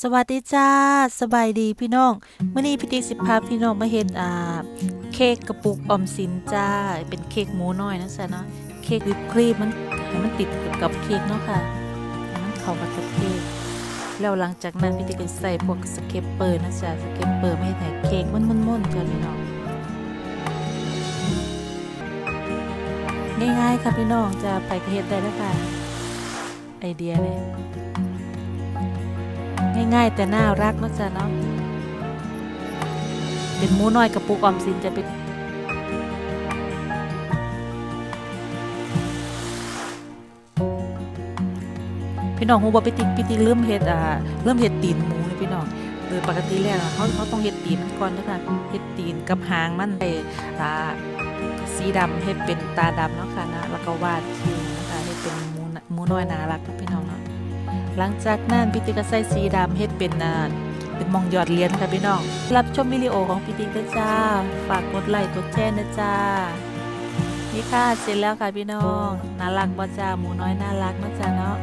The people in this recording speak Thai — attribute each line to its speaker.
Speaker 1: สวัสดีจ้าสบายดีพี่น้องเมื่อนี้พี่ติ๊กสิพาพี่น้องมาเห็นอ่าเค้กกระปุกออมสินจ้า เป็นเค้กหมูน้อยนะจ๊ะเนาะเค้กวิปครีมมันให้มันติดกับเค้กเนาะค่ะให้มันเข้ากับเค้กแล้วหลังจากนั้นพี่ติ๊กก็ใส่พวกสเคปเปอร์นะจ๊ะสเคปเปอร์ไม่ให้เค้กมันม่นๆจ้ะพี่น้องง่ายๆค่ะพี่น้องจะไปกระเฮ็ดได้แล้วค่ะไอเดียเนี่ย ง่ายๆ แต่น่ารักนะจ๊ะเนาะเป็นหมูน้อยกระปุกออมสินจะเป็นพี่น้องฮูบ่ไปติ๊กพี่ติ๊กเริ่มเฮ็ดอ่าเริ่มเฮ็ดตีนหมูเลยพี่น้องโดยปกติแล้วเขาเขาต้องเฮ็ดตีนก่อนเด้อค่ะเฮ็ดตีนกับหางมันไปอ่าสีดำเฮ็ดเป็นตาดำเนาะค่ะนะแล้วก็วาดคิ้วนะคะเฮ็ดเป็นหมูหมูน้อยน่ารักพี่น้องเนาะ หลังจากนั้นพี่ติ๊กก็ใส่สีดำเฮ็ดเป็นน่าเป็นมองยอดเลียนค่ะพี่น้อง รับชมวิดีโอของพี่ติ๊กด้วยจ้า ฝากกดไลค์กดแชร์นะจ้า นี่ค่ะเสร็จแล้วค่ะพี่น้อง น่ารักบ่จ้าหมูน้อยน่ารักนะจ้าเนาะ